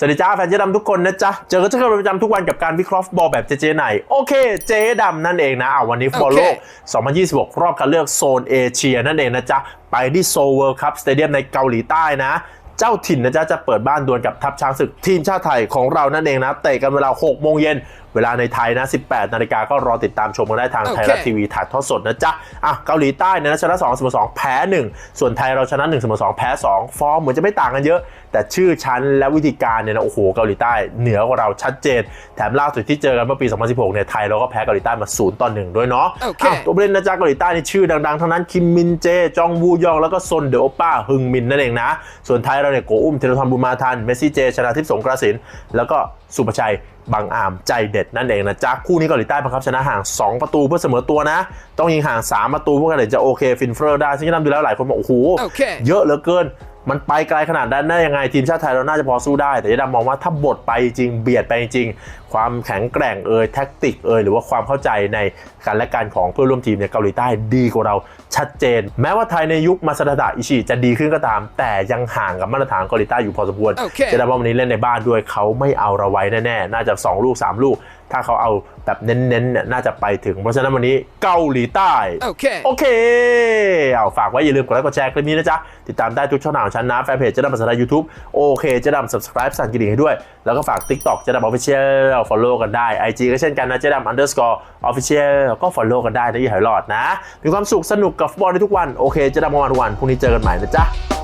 สวัสดีจ้าแฟนเจ๊ดำทุกคนนะจ๊ะ เจอกันเช่นเคยเป็นประจำทุกวันกับการวิเคราะห์ฟุตบอลแบบเจเจไหน โอเค เจ๊ดำนั่นเองนะอะวันนี้ฟุตบอลโลก 2026 รอบคัดเลือกโซนเอเชียนั่นเองนะจ๊ะ ไปที่โซลเวิลด์คัพสเตเดียมในเกาหลีใต้นะเจ้าถิ่นนะจ๊ะจะเปิดบ้านดวลกับทัพช้างศึกทีมชาติไทยของเรานั่นเองนะเตะกันเวลา 6 โมงเย็นเวลาในไทยนะ 18 นาฬิกาก็รอติดตามชมกันได้ทางโอเคไทยรัฐทีวีถ่ายทอดสดนะจ๊ะ อะเกาหลีใต้เนี่ยนะชนะ2เสมอ2แพ้ 1 ส่วนไทยเราชนะ1เสมอ2แพ้ 2 ฟอร์มเหมือนจะไม่ต่างกันเยอะ แต่ชื่อชั้นและวิธีการเนี่ยนะโอ้โหเกาหลีใต้เหนือกว่าเราชัดเจน แถมล่าสุดที่เจอกันเมื่อปี 2016 เนี่ยไทยเราก็แพ้เกาหลีใต้มา 0 ต่อ 1 ด้วยเนาะโอเคอะตัวผู้เล่นนะจ๊ะเกาหลีใต้นี่ชื่อดังๆทั้งนั้นคิมมินเจจองวูยองแล้วก็ซนเดโอป้าฮึงมินนั่นเองนะ ส่วนไทยเราเนี่ยโกอุ้มเทเลทอนบุญมาทันเมสซี่เจชนะทิพย์สงกระสินแล้วก็สุภชัย บางอามใจเด็ดนั่นเองนะจ๊ะคู่นี้เกาหลีใต้บังคับชนะห่าง 2 ประตูเพื่อเสมอตัวนะ ต้องยิงห่าง 3 ประตูพวกกันเลยจะโอเคฟินเฟอร์ได้ซึ่งนำดูแล้วหลายคนบอกโอ้โหโอเคเยอะเหลือเกิน มันไปไกลขนาดนั้นได้ยังไงทีมชาติไทยเราน่าจะพอสู้ได้ แต่ยะดำมองว่าถ้าบทไปจริงเบียดไปจริง ความแข็งแกร่งเอ่ยแท็กติกเอ่ยหรือว่าความเข้าใจในการและการของเพื่อนร่วมทีมเนี่ยเกาหลีใต้ดีกว่าเราชัดเจน แม้ว่าไทยในยุคมาซาดะอิชิจะดีขึ้นก็ตาม แต่ยังห่างกับมาตรฐานเกาหลีใต้อยู่พอสมควรโอเคจะได้ว่าวันนี้เล่นในบ้านด้วยเขาไม่เอาเราไว้แน่ๆ น่าจะสองลูกสามลูก ถ้าเขาเอาแบบเน้นๆเนี่ยน่าจะไปถึง เพราะฉะนั้นวันนี้เกาหลีใต้ โอเค โอเค เอาฝากไว้อย่าลืมกดไลค์กดแชร์คลิปนี้นะจ๊ะ ติดตามได้ทุกช่องทางของฉันนะแฟนเพจเจะดำภาษาไทยยูทูบโอเคเจะดำ subscribe สั่นกระดิ่งให้ด้วย แล้วก็ฝาก TikTok เจะดำ official follow กันได้ IG ก็เช่นกันนะเจะดำ underscore official ก็ follow กันได้นะยี่หอยหลอดนะมีความสุขสนุกกับฟุตบอลในทุกวันโอเคเจะดำมาวันทุกวันพรุ่งนี้เจอกันใหม่นะจ๊ะ